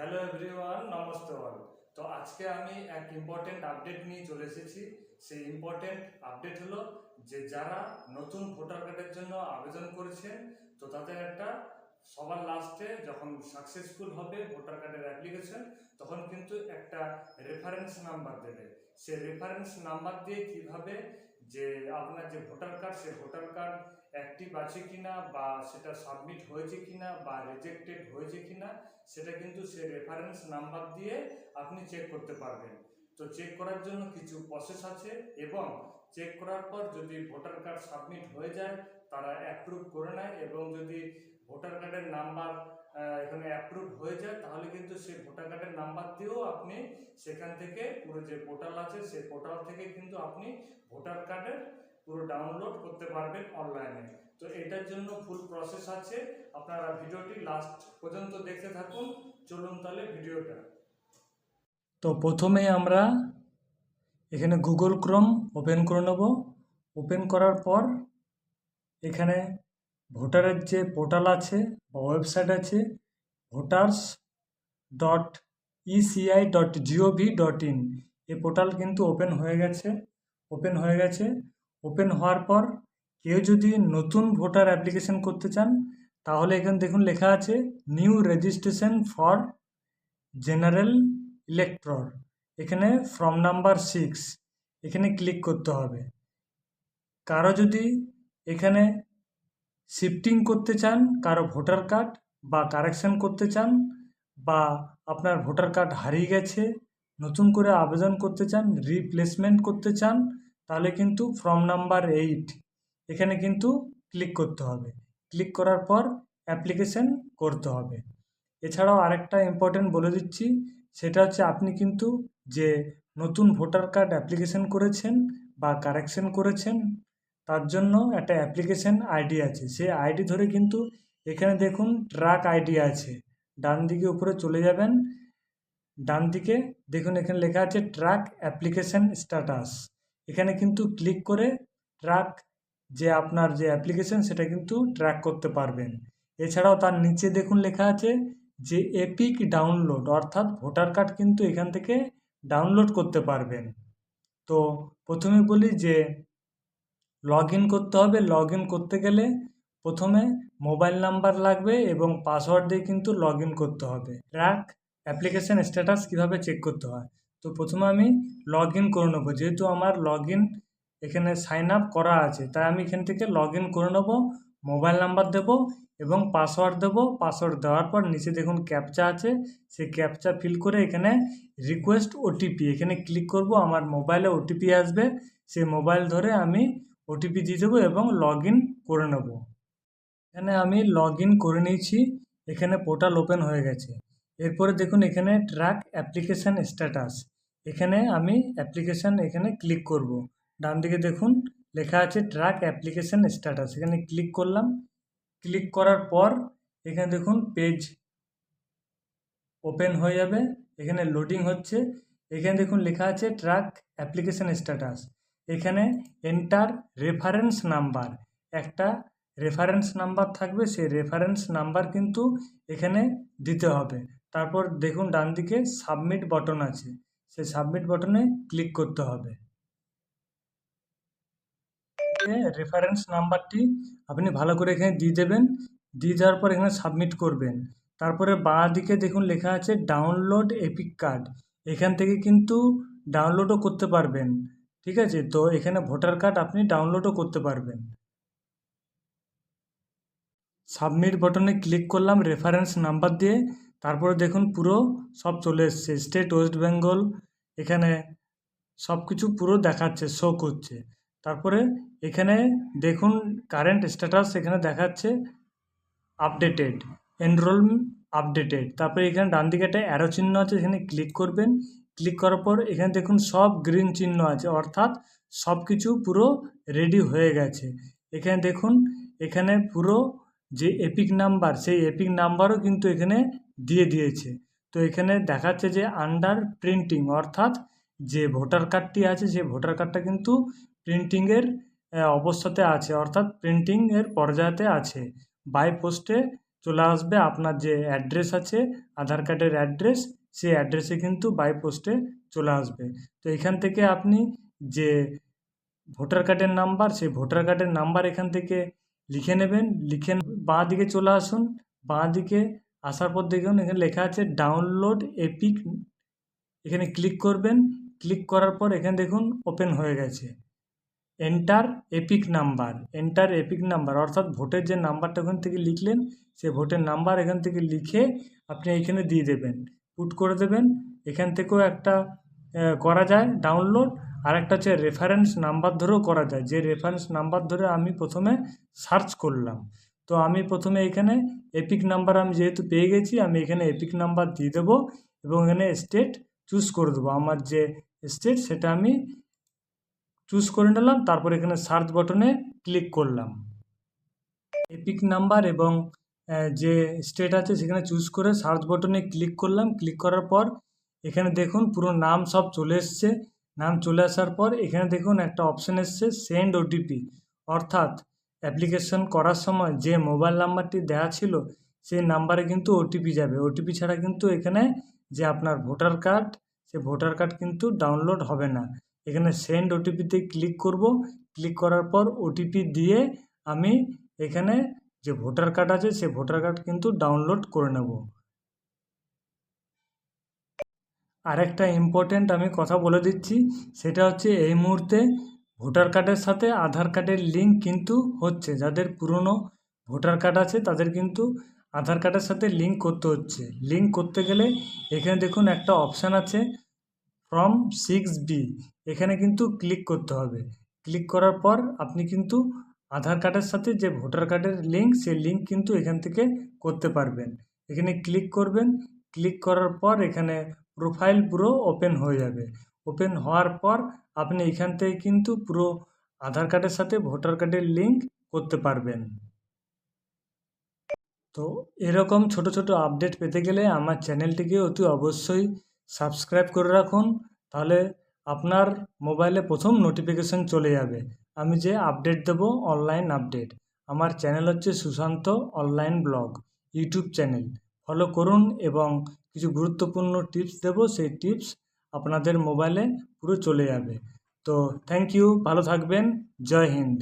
Hello everyone namaste all তো আজকে আমি এক ইম্পর্টেন্ট আপডেট নিয়ে চলে এসেছি। সেই ইম্পর্টেন্ট আপডেট হলো যে যারা নতুন ভোটার কার্ডের জন্য আবেদন করেছেন, তো তাদের একটা সবার লাস্টে যখন সাকসেসফুল হবে ভোটার কার্ডের অ্যাপ্লিকেশন তখন কিন্তু একটা রেফারেন্স নাম্বার দেবে। সে রেফারেন্স নাম্বার দিয়ে কীভাবে যে আপনার যে ভোটার কার্ড সে ভোটার কার্ড অ্যাক্টিভ আছে কিনা বা সেটা সাবমিট হয়েছে কিনা বা রিজেক্টেড হয়েছে কিনা, সেটা কিন্তু সে রেফারেন্স নাম্বার দিয়ে আপনি চেক করতে পারবেন। তো চেক করার জন্য কিছু প্রসেস আছে এবং চেক করার পর যদি ভোটার কার্ড সাবমিট হয়ে যায়, তারা অ্যাপ্রুভ করে নেয় এবং যদি ভোটার কার্ডের নাম্বার এখানে অ্যাপ্রুভ হয়ে যায়, তাহলে কিন্তু সেই ভোটার কার্ডের নাম্বার দিয়েও আপনি সেখান থেকে পুরো যে পোর্টাল আছে, সেই পোর্টাল থেকে কিন্তু আপনি ভোটার কার্ডের পুরো ডাউনলোড করতে পারবেন অনলাইনে তো এটার জন্য ফুল প্রসেস আছে। আপনারা ভিডিওটি লাস্ট পর্যন্ত দেখতে থাকুন। চলুন তাহলে ভিডিওটা। তো প্রথমে আমরা এখানে গুগল ক্রোম ওপেন করে নেব। ওপেন করার পর এখানে ভোটারের যে পোর্টাল আছে বা ওয়েবসাইট আছে voters dot ECI dot GOV dot in এই পোর্টাল কিন্তু ওপেন হয়ে গেছে, ওপেন হয়ে গেছে। ওপেন হওয়ার পর কেউ যদি নতুন ভোটার অ্যাপ্লিকেশন করতে চান, তাহলে এখানে দেখুন লেখা আছে new registration for general elector এখানে ফর্ম নাম্বার সিক্স এখানে ক্লিক করতে হবে। কারও যদি এখানে শিফটিং করতে চান, কারও ভোটার কার্ড বা কারেকশন করতে চান বা আপনার ভোটার কার্ড হারিয়ে গেছে, নতুন করে আবেদন করতে চান রিপ্লেসমেন্ট করতে চান, তাহলে কিন্তু ফর্ম নাম্বার এইট এখানে কিন্তু ক্লিক করতে হবে। ক্লিক করার পর অ্যাপ্লিকেশন করতে হবে। এছাড়াও আরেকটা ইম্পর্টেন্ট বলে দিচ্ছি, সেটা হচ্ছে আপনি কিন্তু যে নতুন ভোটার কার্ড অ্যাপ্লিকেশন করেছেন বা কারেকশন করেছেন তার জন্য একটা অ্যাপ্লিকেশন আইডি আছে। সেই আইডি ধরে কিন্তু এখানে দেখুন ট্র্যাক আইডি আছে। ডান দিকে উপরে চলে যাবেন। ডান দিকে দেখুন এখানে লেখা আছে ট্র্যাক অ্যাপ্লিকেশন স্ট্যাটাস এখানে কিন্তু ক্লিক করে ট্র্যাক যে আপনার যে অ্যাপ্লিকেশন সেটা কিন্তু ট্র্যাক করতে পারবেন। এছাড়াও তার নিচে দেখুন লেখা আছে যে এপিক ডাউনলোড অর্থাৎ ভোটার কার্ড কিন্তু এখান থেকে ডাউনলোড করতে পারবেন। তো প্রথমে বলি যে লগ ইন করতে হবে। লগ ইন করতে গেলে প্রথমে মোবাইল নাম্বার লাগবে এবং পাসওয়ার্ড দিয়ে কিন্তু লগ ইন করতে হবে। ট্র্যাক অ্যাপ্লিকেশান স্ট্যাটাস কীভাবে চেক করতে হয়? তো প্রথমে আমি লগ ইন করে নেব। যেহেতু আমার লগ ইন এখানে সাইন আপ করা আছে, তাই আমি এখান থেকে লগ ইন করে নেব মোবাইল নাম্বার দেবো এবং পাসওয়ার্ড দেবো। পাসওয়ার্ড দেওয়ার পর নিচে দেখুন ক্যাপচা আছে। সেই ক্যাপচা ফিল করে এখানে রিকোয়েস্ট ওটিপি এখানে ক্লিক করব। আমার মোবাইলে ওটিপি আসবে। সেই মোবাইল ধরে আমি ওটিপি দিয়ে দেবো এবং লগ ইন করে নেব। এখানে আমি লগ ইন করে নিয়েছি, এখানে পোর্টাল ওপেন হয়ে গেছে। এরপরে দেখুন এখানে ট্র্যাক অ্যাপ্লিকেশান স্ট্যাটাস এখানে আমি অ্যাপ্লিকেশান এখানে ক্লিক করব। ডান দিকে দেখুন লেখা আছে ট্র্যাক অ্যাপ্লিকেশান স্ট্যাটাস এখানে ক্লিক করলাম। ক্লিক করার পর এখানে দেখুন পেজ ওপেন হয়ে যাবে। এখানে লোডিং হচ্ছে। এখানে দেখুন লেখা আছে ট্র্যাক অ্যাপ্লিকেশান স্ট্যাটাস এখানে এন্টার রেফারেন্স নাম্বার একটা রেফারেন্স নাম্বার থাকবে, সেই রেফারেন্স নাম্বার কিন্তু এখানে দিতে হবে। তারপর দেখুন ডান দিকে সাবমিট বটন আছে। সেই সাবমিট বটনে ক্লিক করতে হবে। রেফারেন্স নাম্বারটি আপনি ভালো করে এখানে দিয়ে দেবেন। দিয়ে দেওয়ার পর এখানে সাবমিট করবেন। তারপরে বাঁ দিকে দেখুন লেখা আছে ডাউনলোড এপিক কার্ড এখান থেকে কিন্তু ডাউনলোডও করতে পারবেন। ঠিক আছে? তো এখানে ভোটার কার্ড আপনি ডাউনলোডও করতে পারবেন। সাবমিট বটনে ক্লিক করলাম রেফারেন্স নাম্বার দিয়ে, তারপরে দেখুন পুরো সব চলে এসছে। স্টেট ওয়েস্ট বেঙ্গল এখানে সব কিছু পুরো দেখাচ্ছে শো করছে। তারপরে এখানে দেখুন কারেন্ট স্ট্যাটাস এখানে দেখাচ্ছে আপডেটেড এনরোল আপডেটেড তারপরে এখানে ডান দিকে একটা অ্যারো চিহ্ন আছে, এখানে ক্লিক করবেন। ক্লিক করার পর এখানে দেখুন সব গ্রিন চিহ্ন আছে, অর্থাৎ সব কিছু পুরো রেডি হয়ে গেছে। এখানে দেখুন, এখানে পুরো যে এপিক নাম্বার সেই এপিক নাম্বারও কিন্তু এখানে দিয়ে দিয়েছে। তো এখানে দেখাচ্ছে যে আন্ডার প্রিন্টিং অর্থাৎ যে ভোটার কার্ডটি আছে, সেই ভোটার কার্ডটা কিন্তু প্রিন্টিংয়ের অবস্থাতে আছে, অর্থাৎ প্রিন্টিংয়ের পর্যায়েতে আছে। বাই পোস্টে চলে আসবে আপনার যে অ্যাড্রেস আছে, আধার কার্ডের অ্যাড্রেস সেই অ্যাড্রেসে কিন্তু বাই পোস্টে চলে আসবে। তো এখান থেকে আপনি যে ভোটার কার্ডের নাম্বার সেই ভোটার কার্ডের নাম্বার এখান থেকে লিখে নেবেন। লিখে বাঁ দিকে চলে আসুন। বাঁ দিকে আসার পর দেখুন, এখানে লেখা আছে ডাউনলোড এপিক এখানে ক্লিক করবেন। ক্লিক করার পর এখানে দেখুন ওপেন হয়ে গেছে। Enter EPIC number enter EPIC number অর্থাৎ ভোটের যে নাম্বারটা ওখান থেকে লিখলেন সেই ভোটের নাম্বার এখান থেকে লিখে আপনি এইখানে দিয়ে দেবেন। পুট করে দেবেন। এখান থেকেও একটা করা যায় ডাউনলোড আর একটা হচ্ছে রেফারেন্স নাম্বার ধরেও করা যায়। যে রেফারেন্স নাম্বার ধরে আমি প্রথমে সার্চ করলাম। তো আমি প্রথমে এখানে এপিক নাম্বার আমি যেহেতু পেয়ে গেছি, আমি এখানে এপিক নাম্বার দিয়ে দেবো এবং এখানে স্টেট চুজ করে দেবো। আমার যে স্টেট সেটা আমি চুজ করে নিলাম, তারপর এখানে সার্চ বটনে ক্লিক করলাম। এপিক নাম্বার এবং যে স্টেট আছে সেখানে চুজ করে সার্চ বটনে ক্লিক করলাম। ক্লিক করার পর এখানে দেখুন পুরো নাম সব চলে এসছে। নাম চলে আসার পর এখানে দেখুন একটা অপশান এসছে সেন্ড ওটিপি অর্থাৎ অ্যাপ্লিকেশন করার সময় যে মোবাইল নাম্বারটি দেওয়া ছিল, সেই নাম্বারে কিন্তু ওটিপি যাবে। ওটিপি ছাড়া কিন্তু এখানে যে আপনার ভোটার কার্ড সে ভোটার কার্ড কিন্তু ডাউনলোড হবে না। এখানে সেন্ড ওটিপিতে ক্লিক করব। ক্লিক করার পর ওটিপি দিয়ে আমি এখানে যে ভোটার কার্ড আছে, সে ভোটার কার্ড কিন্তু ডাউনলোড করে নেব। আরেকটা ইম্পর্ট্যান্ট আমি কথা বলে দিচ্ছি, সেটা হচ্ছে এই মুহূর্তে ভোটার কার্ডের সাথে আধার কার্ডের লিঙ্ক কিন্তু হচ্ছে। যাদের পুরনো ভোটার কার্ড আছে, তাদের কিন্তু আধার কার্ডের সাথে লিঙ্ক করতে হচ্ছে। লিঙ্ক করতে গেলে এখানে দেখুন একটা অপশান আছে ফ্রম সিক্স বি এখানে কিন্তু ক্লিক করতে হবে। ক্লিক করার পর আপনি কিন্তু আধার কার্ডের সাথে যে ভোটার কার্ডের লিঙ্ক সেই লিঙ্ক কিন্তু এখান থেকে করতে পারবেন। এখানে ক্লিক করবেন। ক্লিক করার পর এখানে প্রোফাইল পুরো ওপেন হয়ে যাবে। ওপেন হওয়ার পর আপনি এখান থেকে কিন্তু পুরো আধার কার্ডের সাথে ভোটার কার্ডের লিঙ্ক করতে পারবেন। তো এরকম ছোট ছোট আপডেট পেতে গেলে আমার চ্যানেলটিকে অতি অবশ্যই সাবস্ক্রাইব করে রাখুন। তাহলে আপনার মোবাইলে প্রথম নোটিফিকেশন চলে যাবে। আমি যে আপডেট দেবো অনলাইন আপডেট। আমার চ্যানেল হচ্ছে Sushanta online blog YouTube channel. Follow করুন এবং কিছু গুরুত্বপূর্ণ টিপস দেবো, সেই টিপস আপনাদের মোবাইলে পুরো চলে যাবে। তো থ্যাংক ইউ, ভালো থাকবেন, জয় হিন্দ।